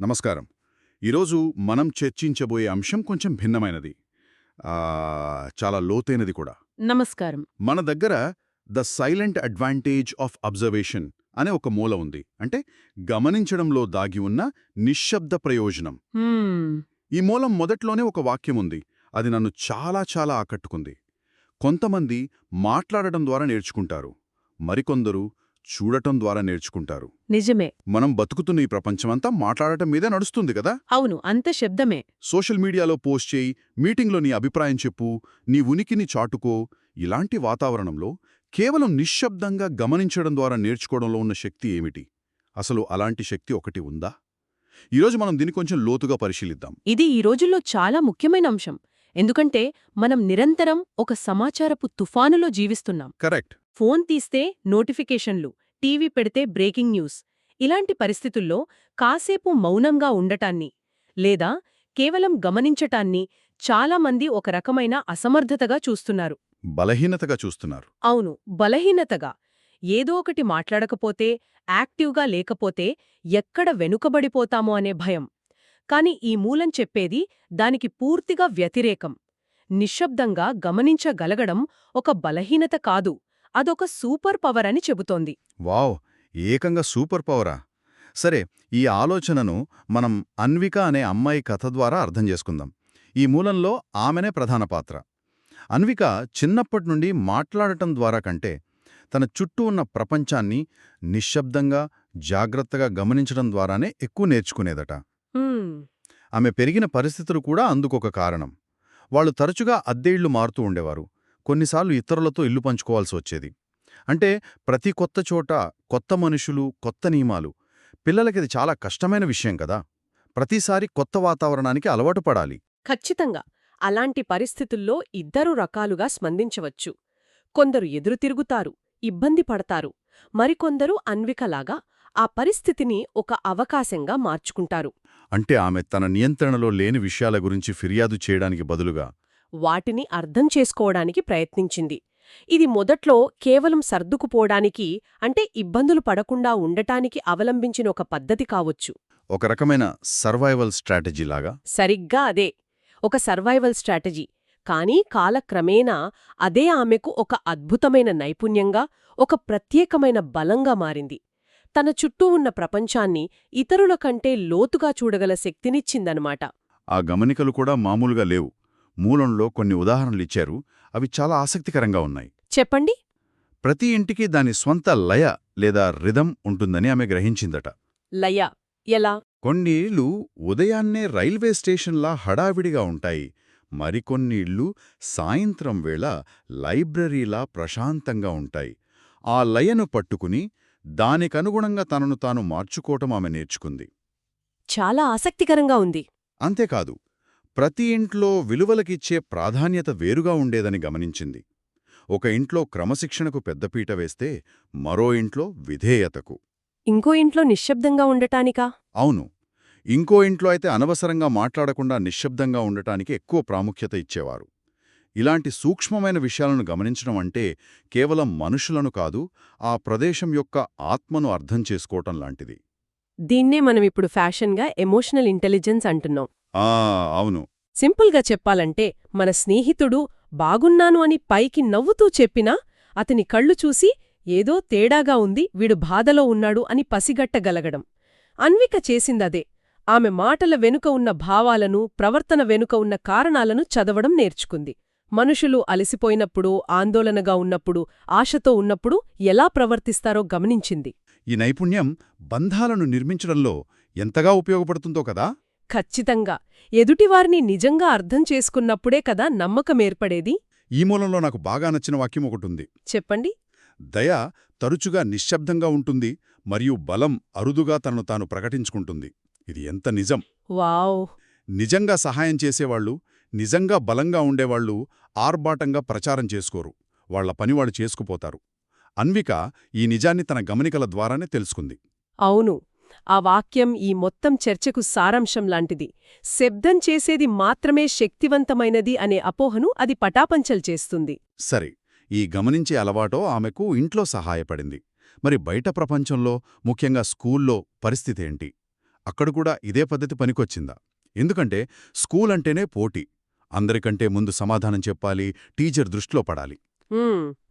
నమస్కారం. ఈరోజు మనం చర్చించబోయే అంశం కొంచెం భిన్నమైనది. చాలా లోతైనది కూడా. నమస్కారం. మన దగ్గర the silent advantage of observation అనే ఒక మూల ఉంది. అంటే గమనించడంలో దాగి ఉన్న నిశ్శబ్ద ప్రయోజనం. ఈ మూలం మొదట్లోనే ఒక వాక్యం ఉంది. అది నన్ను చాలా చాలా ఆకట్టుకుంది. కొంతమంది మాట్లాడటం ద్వారా నేర్చుకుంటారు. మరికొందరు చూడటం ద్వారా నేర్చుకుంటారు. నిజమే. మనం బతుకుతున్న ఈ ప్రపంచమంతా మాట్లాడటం మీదే నడుస్తుంది కదా? అవును అంత శబ్దమే. సోషల్ మీడియాలో పోస్ట్ చేయి మీటింగ్లో నీ అభిప్రాయం చెప్పు నీ ఉనికిని చాటుకో. ఇలాంటి వాతావరణంలో కేవలం నిశ్శబ్దంగా గమనించడం ద్వారా నేర్చుకోవడంలో ఉన్న శక్తి ఏమిటి? అసలు అలాంటి శక్తి ఒకటి ఉందా? ఈరోజు మనం దీన్ని కొంచెం లోతుగా పరిశీలిద్దాం. ఇది ఈ రోజుల్లో చాలా ముఖ్యమైన అంశం. ఎందుకంటే మనం నిరంతరం ఒక సమాచారపు తుఫానులో జీవిస్తున్నాం. కరెక్ట్. ఫోన్ తీస్తే నోటిఫికేషన్లు టీవీ పెడితే బ్రేకింగ్ న్యూస్. ఇలాంటి పరిస్థితుల్లో కాసేపు మౌనంగా ఉండటాన్ని లేదా కేవలం గమనించటాన్ని చాలామంది ఒక రకమైన అసమర్థతగా చూస్తున్నారు. బలహీనతగా చూస్తున్నారు. అవును బలహీనతగా. ఏదో ఒకటి మాట్లాడకపోతే యాక్టివ్గా లేకపోతే ఎక్కడ వెనుకబడిపోతామో అనే భయం. కాని ఈ మూలం చెప్పేది దానికి పూర్తిగా వ్యతిరేకం. నిశ్శబ్దంగా గమనించగలగడం ఒక బలహీనత కాదు. అదొక సూపర్ పవర్ అని చెబుతోంది. వావ్! ఏకంగా సూపర్ పవరా? సరే ఈ ఆలోచనను మనం అన్విక అనే అమ్మాయి కథ ద్వారా అర్థం చేసుకుందాం. ఈ మూలంలో ఆమెనే ప్రధాన పాత్ర. అన్విక చిన్నప్పటి నుండి మాట్లాడటం ద్వారా కంటే తన చుట్టూ ఉన్న ప్రపంచాన్ని నిశ్శబ్దంగా జాగ్రత్తగా గమనించడం ద్వారానే ఎక్కువ నేర్చుకునేదట. ఆమె పెరిగిన పరిస్థితులు కూడా అందుకొక కారణం. వాళ్ళు తరచుగా అద్దె ఇళ్ళు మారుతూ ఉండేవారు. కొన్నిసార్లు ఇతరులతో ఇల్లు పంచుకోవాల్సి వచ్చేది. అంటే ప్రతి కొత్త చోట కొత్త మనుషులు కొత్త నియమాలు. పిల్లలకిది చాలా కష్టమైన విషయం కదా. ప్రతిసారి కొత్త వాతావరణానికి అలవాటు పడాలి. ఖచ్చితంగా. అలాంటి పరిస్థితుల్లో ఇద్దరు రకాలుగా స్పందించవచ్చు. కొందరు ఎదురు తిరుగుతారు ఇబ్బంది పడతారు. మరికొందరు అన్వికలాగా ఆ పరిస్థితిని ఒక అవకాశంగా మార్చుకుంటారు. అంటే ఆమె తన నియంత్రణలో లేని విషయాల గురించి ఫిర్యాదు చేయడానికి బదులుగా వాటిని అర్థం చేసుకోవడానికి ప్రయత్నించింది. ఇది మొదట్లో కేవలం సర్దుకుపోవడానికి అంటే ఇబ్బందులు పడకుండా ఉండటానికి అవలంబించిన ఒక పద్ధతి కావచ్చు. ఒక రకమైన సర్వైవల్ స్ట్రాటజీలాగా సరిగ్గా అదే. ఒక సర్వైవల్ స్ట్రాటజీ. కానీ కాలక్రమేణా అదే ఆమెకు ఒక అద్భుతమైన నైపుణ్యంగా ఒక ప్రత్యేకమైన బలంగా మారింది. తన చుట్టూ ఉన్న ప్రపంచాన్ని ఇతరుల కంటే లోతుగా చూడగల శక్తినిచ్చిందనమాట. ఆ గమనికలు కూడా మామూలుగా లేవు. మూలంలో కొన్ని ఉదాహరణలిచ్చారు అవి చాలా ఆసక్తికరంగా ఉన్నాయి. చెప్పండి. ప్రతి ఇంటికి దాని స్వంత లయ లేదా రిధం ఉంటుందని ఆమె గ్రహించిందట. లయ. ఎలా? కొన్ని ఇళ్ళు ఉదయాన్నే రైల్వే స్టేషన్లా హడావిడిగా ఉంటాయి. మరికొన్ని ఇళ్ళు సాయంత్రం వేళ లైబ్రరీలా ప్రశాంతంగా ఉంటాయి. ఆ లయను పట్టుకుని దానికనుగుణంగా తనను తాను మార్చుకోవటం ఆమె నేర్చుకుంది. చాలా ఆసక్తికరంగా ఉంది. అంతేకాదు ప్రతి ఇంట్లో విలువలకిచ్చే ప్రాధాన్యత వేరుగా ఉండేదని గమనించింది. ఒక ఇంట్లో క్రమశిక్షణకు పెద్దపీట వేస్తే మరో ఇంట్లో విధేయతకు. ఇంకో ఇంట్లో నిశ్శబ్దంగా ఉండటానికా? అవును. ఇంకో ఇంట్లో అయితే అనవసరంగా మాట్లాడకుండా నిశ్శబ్దంగా ఉండటానికి ఎక్కువ ప్రాముఖ్యత ఇచ్చేవారు. ఇలాంటి సూక్ష్మమైన విషయాలను గమనించడం అంటే కేవలం మనుషులను కాదు ఆ ప్రదేశం యొక్క ఆత్మను అర్థం చేసుకోవటం లాంటిది. దీన్నే మనం ఇప్పుడు ఫ్యాషన్గా ఎమోషనల్ ఇంటెలిజెన్స్ అంటున్నాం. అవును. సింపుల్గా చెప్పాలంటే మన స్నేహితుడు బాగున్నాను అని పైకి నవ్వుతూ చెప్పినా అతని కళ్ళు చూసి ఏదో తేడాగా ఉంది వీడు బాధలో ఉన్నాడు అని పసిగట్టగలగడం. అన్విక చేసిందదే. ఆమె మాటల వెనుక ఉన్న భావాలను ప్రవర్తన వెనుక ఉన్న కారణాలను చదవడం నేర్చుకుంది. మనుషులు అలసిపోయినప్పుడు ఆందోళనగా ఉన్నప్పుడు ఆశతో ఉన్నప్పుడు ఎలా ప్రవర్తిస్తారో గమనించింది. ఈ నైపుణ్యం బంధాలను నిర్మించడంలో ఎంతగా ఉపయోగపడుతుందో కదా? ఖచ్చితంగా. ఎదుటివారిని నిజంగా అర్థం చేసుకున్నప్పుడే కదా నమ్మకమేర్పడేది? ఈ మూలంలో నాకు బాగా నచ్చిన వాక్యం ఒకటుంది. చెప్పండి. దయ తరచుగా నిశ్శబ్దంగా ఉంటుంది మరియు బలం అరుదుగా తనను తాను ప్రకటించుకుంటుంది. ఇది ఎంత నిజం! వావ్! నిజంగా సహాయం చేసేవాళ్ళు నిజంగా బలంగా ఉండేవాళ్ళు ఆర్భాటంగా ప్రచారం చేసుకోరు. వాళ్ళ పని వాళ్ళు చేసుకుపోతారు. అన్విక ఈ నిజాన్ని తన గమనికల ద్వారానే తెలుసుకుంది. అవును. ఆ వాక్యం ఈ మొత్తం చర్చకు సారాంశం లాంటిది. శబ్దం చేసేది మాత్రమే శక్తివంతమైనది అనే అపోహను అది పటాపంచల్ చేస్తుంది. సరే ఈ గమనించే అలవాటో ఆమెకు ఇంట్లో సహాయపడింది. మరి బయట ప్రపంచంలో ముఖ్యంగా స్కూల్లో పరిస్థితేంటి అక్కడ కూడా ఇదే పద్ధతి పనికొచ్చిందా? ఎందుకంటే స్కూల్ అంటేనే పోటీ. అందరికంటే ముందు సమాధానం చెప్పాలి టీచర్ దృష్టిలో పడాలి.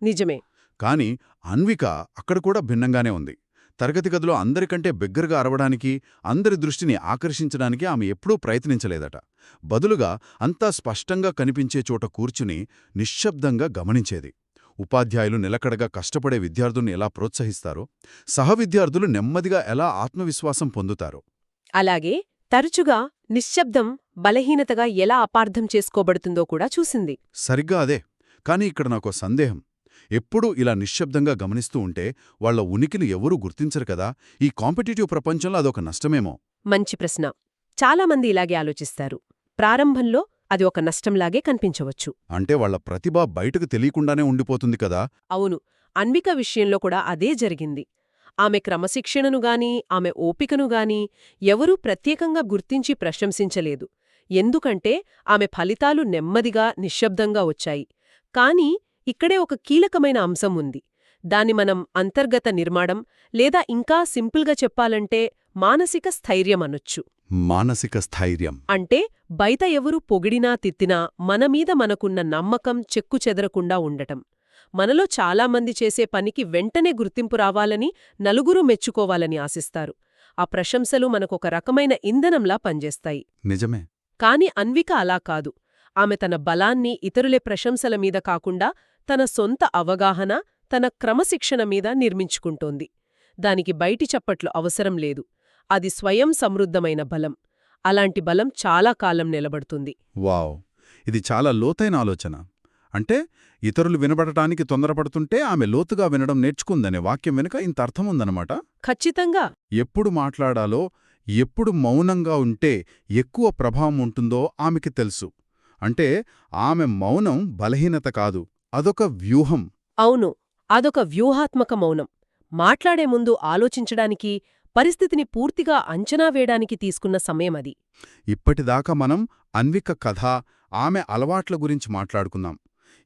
నిజమే. కానీ అన్విక అక్కడ కూడా భిన్నంగానే ఉంది. తరగతి గదిలో అందరికంటే బిగ్గరగా అరవడానికి అందరి దృష్టిని ఆకర్షించడానికి ఆమె ఎప్పుడూ ప్రయత్నించలేదట. బదులుగా అంతా స్పష్టంగా కనిపించే చోట కూర్చుని నిశ్శబ్దంగా గమనించేది. ఉపాధ్యాయులు నిలకడగా కష్టపడే విద్యార్థుల్ని ఎలా ప్రోత్సహిస్తారో సహవిద్యార్థులు నెమ్మదిగా ఎలా ఆత్మవిశ్వాసం పొందుతారో. అలాగే తరచుగా నిశ్శబ్దం బలహీనతగా ఎలా అపార్థం చేసుకోబడుతుందో కూడా చూసింది. సరిగ్గా అదే కానీ ఇక్కడ నాకో సందేహం. ఎప్పుడూ ఇలా నిశ్శబ్దంగా గమనిస్తూ ఉంటే వాళ్ళ ఉనికిని ఎవరూ గుర్తించరు కదా. ఈ కాంపిటీటివ్ ప్రపంచంలో అదొక నష్టమేమో? మంచి ప్రశ్న. చాలామంది ఇలాగే ఆలోచిస్తారు. ప్రారంభంలో అది ఒక నష్టంలాగే కనిపించవచ్చు. అంటే వాళ్ళ ప్రతిభ బయటకు తెలియకుండానే ఉండిపోతుంది కదా. అవును. అన్విక విషయంలో కూడా అదే జరిగింది. ఆమె క్రమశిక్షణను గాని ఆమె ఓపికను గాని ఎవరూ ప్రత్యేకంగా గుర్తించి ప్రశంసించలేదు. ఎందుకంటే ఆమె ఫలితాలు నెమ్మదిగా నిశ్శబ్దంగా వచ్చాయి. కాని ఇక్కడే ఒక కీలకమైన అంశం ఉంది. దాన్ని మనం అంతర్గత నిర్మాణం లేదా ఇంకా సింపుల్గా చెప్పాలంటే మానసిక స్థైర్యమనొచ్చు మానసిక స్థైర్యం. అంటే బయట ఎవరు పొగిడినా తిత్తినా మనమీద మనకున్న నమ్మకం చెక్కుచెదరకుండా ఉండటం. మనలో చాలామంది చేసే పనికి వెంటనే గుర్తింపు రావాలని నలుగురు మెచ్చుకోవాలని ఆశిస్తారు. ఆ ప్రశంసలు మనకొక రకమైన ఇంధనంలా పనిచేస్తాయి. నిజమే. కాని అన్విక అలా కాదు. ఆమె తన బలాన్ని ఇతరులే ప్రశంసల మీద కాకుండా తన సొంత అవగాహన తన క్రమశిక్షణ మీద నిర్మించుకుంటోంది. దానికి బయటి చప్పట్లు అవసరం లేదు. అది స్వయం సమృద్ధమైన బలం. అలాంటి బలం చాలా కాలం నిలబడుతుంది. వావ్! ఇది చాలా లోతైన ఆలోచన. అంటే ఇతరులు వినబడటానికి తొందరపడుతుంటే ఆమె లోతుగా వినడం నేర్చుకుందనే వాక్యం వెనుక ఇంత అర్థం ఉందన్నమాట ఖచ్చితంగా. ఎప్పుడు మాట్లాడాలో ఎప్పుడు మౌనంగా ఉంటే ఎక్కువ ప్రభావం ఉంటుందో ఆమెకి తెలుసు. అంటే ఆమె మౌనం బలహీనత కాదు. అదొక వ్యూహం. అవును అదొక వ్యూహాత్మక మౌనం. మాట్లాడే ముందు ఆలోచించడానికి పరిస్థితిని పూర్తిగా అంచనా వేయడానికి తీసుకున్న సమయమది. ఇప్పటిదాకా మనం అన్విక కథ ఆమె అలవాట్ల గురించి మాట్లాడుకున్నాం.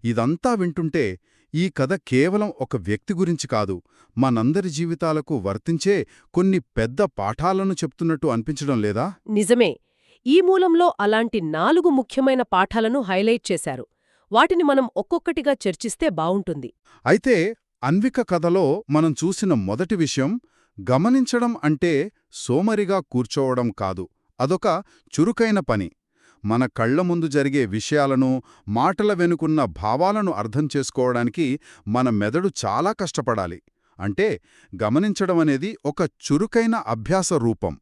ఇదంతా వింటుంటే ఈ కథ కేవలం ఒక వ్యక్తి గురించి కాదు మనందరి జీవితాలకు వర్తించే కొన్ని పెద్ద పాఠాలను చెప్తున్నట్టు అనిపించడం లేదా? నిజమే. ఈ మూలంలో అలాంటి నాలుగు ముఖ్యమైన పాఠాలను హైలైట్ చేశారు. వాటిని మనం ఒక్కొక్కటిగా చర్చిస్తే బావుంటుంది. అయితే అన్విక కథలో మనం చూసిన మొదటి విషయం గమనించడం అంటే సోమరిగా కూర్చోవడం కాదు. అదొక చురుకైన పని. మన కళ్ళ ముందు జరిగే విషయాలను మాటల వెనుకున్న భావాలను అర్థం చేసుకోవడానికి మన మెదడు చాలా కష్టపడాలి. అంటే గమనించడం అనేది ఒక చురుకైన అభ్యాస రూపం.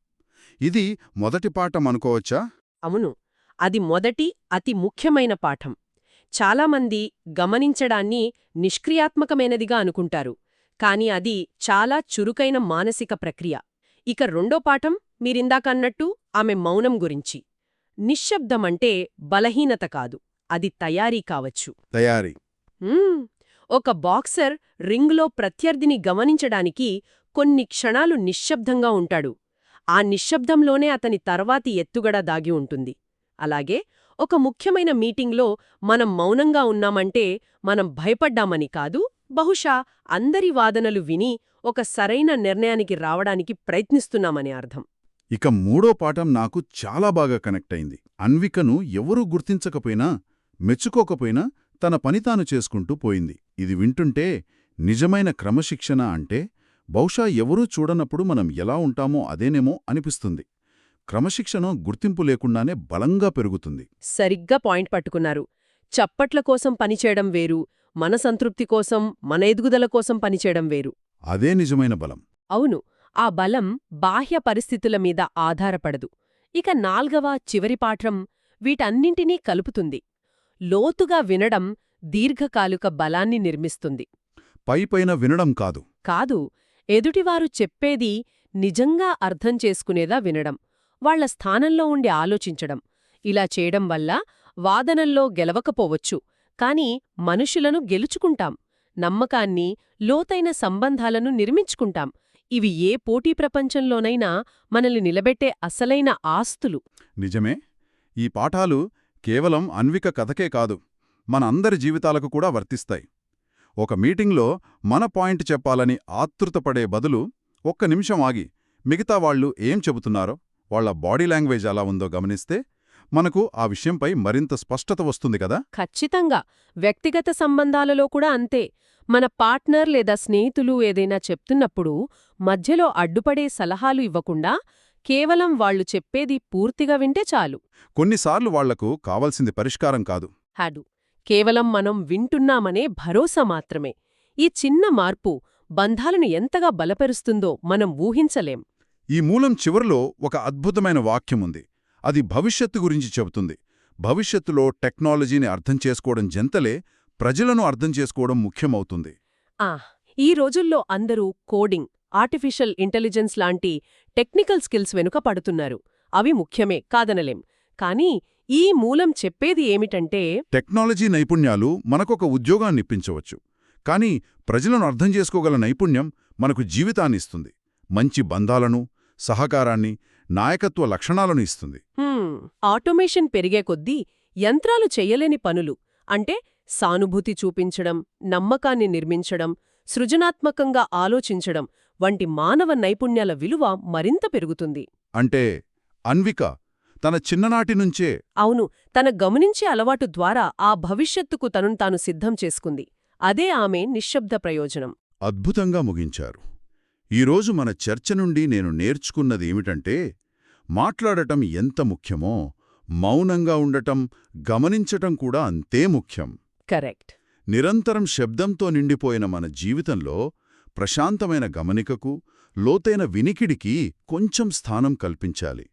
ఇది మొదటి పాఠం అనుకోవచ్చా? అవును. అది మొదటి అతి ముఖ్యమైన పాఠం. చాలామంది గమనించడాన్ని నిష్క్రియాత్మకమైనదిగా అనుకుంటారు కాని అది చాలా చురుకైన మానసిక ప్రక్రియ. ఇక రెండో పాఠం మీరిందాకన్నట్టు ఆమె మౌనం గురించి. నిశ్శబ్దమంటే బలహీనత కాదు అది తయారీ కావచ్చు. తయారీ. ఒక బాక్సర్ రింగ్లో ప్రత్యర్థిని గమనించడానికి కొన్ని క్షణాలు నిశ్శబ్దంగా ఉంటాడు. ఆ నిశ్శబ్దంలోనే అతని తర్వాతి ఎత్తుగడ దాగి ఉంటుంది. అలాగే ఒక ముఖ్యమైన మీటింగ్లో మనం మౌనంగా ఉన్నామంటే మనం భయపడ్డామని కాదు బహుశా అందరి వాదనలు విని ఒక సరైన నిర్ణయానికి రావడానికి ప్రయత్నిస్తున్నామని అర్థం. ఇక మూడో పాఠం నాకు చాలా బాగా కనెక్ట్ అయింది. అన్వికను ఎవరూ గుర్తించకపోయినా మెచ్చుకోకపోయినా తన పని తాను చేసుకుంటూ పోయింది. ఇది వింటుంటే నిజమైన క్రమశిక్షణ అంటే బహుశా ఎవరూ చూడనప్పుడు మనం ఎలా ఉంటామో అదేనేమో అనిపిస్తుంది. క్రమశిక్షణ గుర్తింపు లేకుండానే బలంగా పెరుగుతుంది. సరిగ్గా పాయింట్ పట్టుకున్నారు. చప్పట్ల కోసం పనిచేయడం వేరు మన సంతృప్తి కోసం మన ఎదుగుదల కోసం పనిచేయడం వేరు. అదే నిజమైన బలం. అవును ఆ బలం బాహ్య పరిస్థితుల మీద ఆధారపడదు. ఇక నాల్గవ చివరి పాఠం వీటన్నింటినీ కలుపుతుంది. లోతుగా వినడం దీర్ఘకాలిక బలాన్ని నిర్మిస్తుంది. పైపైన వినడం కాదు. కాదు ఎదుటివారు చెప్పేది నిజంగా అర్థం చేసుకునేలా వినడం. వాళ్ళ స్థానంలో ఉండి ఆలోచించడం. ఇలా చేయడం వల్ల వాదనల్లో గెలవకపోవచ్చు. కాని మనుషులను గెలుచుకుంటాం. నమ్మకాన్ని లోతైన సంబంధాలను నిర్మించుకుంటాం. ఇవి ఏ పోటీ ప్రపంచంలోనైనా మనల్ని నిలబెట్టే అసలైన ఆస్తులు. నిజమే. ఈ పాఠాలు కేవలం అన్విక కథకే కాదు మన అందరి జీవితాలకు కూడా వర్తిస్తాయి. ఒక మీటింగ్లో మన పాయింట్ చెప్పాలని ఆతృతపడే బదులు ఒక్క నిమిషం ఆగి మిగతా వాళ్ళు ఏం చెబుతున్నారో వాళ్ళ బాడీ లాంగ్వేజ్ ఎలా ఉందో గమనిస్తే మనకు ఆ విషయంపై మరింత స్పష్టత వస్తుంది కదా? ఖచ్చితంగా. వ్యక్తిగత సంబంధాలలో కూడా అంతే. మన పార్ట్నర్ లేదా స్నేహితులు ఏదైనా చెప్తున్నప్పుడు మధ్యలో అడ్డుపడే సలహాలు ఇవ్వకుండా కేవలం వాళ్ళు చెప్పేది పూర్తిగా వింటే చాలు. కొన్నిసార్లు వాళ్ళకు కావలసింది పరిష్కారం కాదు. హ్యాడు కేవలం మనం వింటున్నామనే భరోసా మాత్రమే. ఈ చిన్న మార్పు బంధాలను ఎంతగా బలపరుస్తుందో మనం ఊహించలేం. ఈ మూలం చివరిలో ఒక అద్భుతమైన వాక్యముంది. అది భవిష్యత్తు గురించి చెబుతుంది. భవిష్యత్తులో టెక్నాలజీని అర్థం చేసుకోవడం జంతలే ప్రజలను అర్థం చేసుకోవడం ముఖ్యమవుతుంది. ఈ రోజుల్లో అందరూ కోడింగ్ ఆర్టిఫిషియల్ ఇంటెలిజెన్స్ లాంటి టెక్నికల్ స్కిల్స్ వెనుక పడుతున్నారు. అవి ముఖ్యమే కాదనలేం. కానీ ఈ మూలం చెప్పేది ఏమిటంటే టెక్నాలజీ నైపుణ్యాలు మనకొక ఉద్యోగాన్నిప్పించవచ్చు కానీ ప్రజలను అర్థం చేసుకోగల నైపుణ్యం మనకు జీవితాన్నిస్తుంది మంచి బంధాలను సహకారాన్ని నాయకత్వ లక్షణాలను ఇస్తుంది. హ్మ్, ఆటోమేషన్ పెరిగే కొద్దీ యంత్రాలు చెయ్యలేని పనులు. అంటే సానుభూతి చూపించడం నమ్మకాన్ని నిర్మించడం సృజనాత్మకంగా ఆలోచించడం వంటి మానవ నైపుణ్యాల విలువ మరింత పెరుగుతుంది. అంటే అన్విక తన చిన్ననాటి నుంచే అవును. తన గమనించే అలవాటు ద్వారా ఆ భవిష్యత్తుకు తనను తాను సిద్ధం చేసుకుంది. అదే ఆమె నిశ్శబ్ద ప్రయోజనం. అద్భుతంగా ముగించారు. ఈరోజు మన చర్చ నుండి నేను నేర్చుకున్నది ఏమిటంటే మాట్లాడటం ఎంత ముఖ్యమో మౌనంగా ఉండటం గమనించటం కూడా అంతే ముఖ్యం. కరెక్ట్. నిరంతరం శబ్దంతో నిండిపోయిన మన జీవితంలో ప్రశాంతమైన గమనికకు లోతైన వినికిడికి కొంచెం స్థానం కల్పించాలి.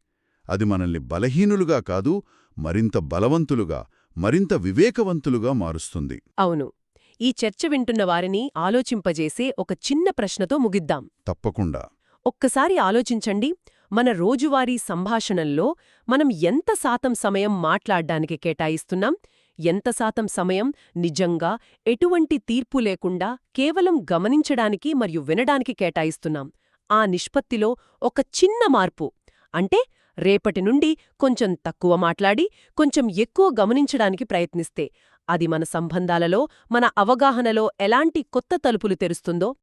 అది మనల్ని బలహీనులుగా కాదు మరింత బలవంతులుగా మరింత వివేకవంతులుగా మారుస్తుంది. అవును. ఈ చర్చ వింటున్న వారిని ఆలోచింపజేసే ఒక చిన్న ప్రశ్నతో ముగిద్దాం. తప్పకుండా. ఒక్కసారి ఆలోచించండి మన రోజువారీ సంభాషణల్లో మనం ఎంత శాతం సమయం మాట్లాడ్డానికి కేటాయిస్తున్నాం ఎంత శాతం సమయం నిజంగా ఎటువంటి తీర్పు లేకుండా కేవలం గమనించడానికి మరియు వినడానికి కేటాయిస్తున్నాం. ఆ నిష్పత్తిలో ఒక చిన్న మార్పు అంటే రేపటి నుండి కొంచెం తక్కువ మాట్లాడి కొంచెం ఎక్కువ గమనించడానికి ప్రయత్నిస్తే అది మన సంబంధాలలో మన అవగాహనలో ఎలాంటి కొత్త తలుపులు తెరుస్తుందో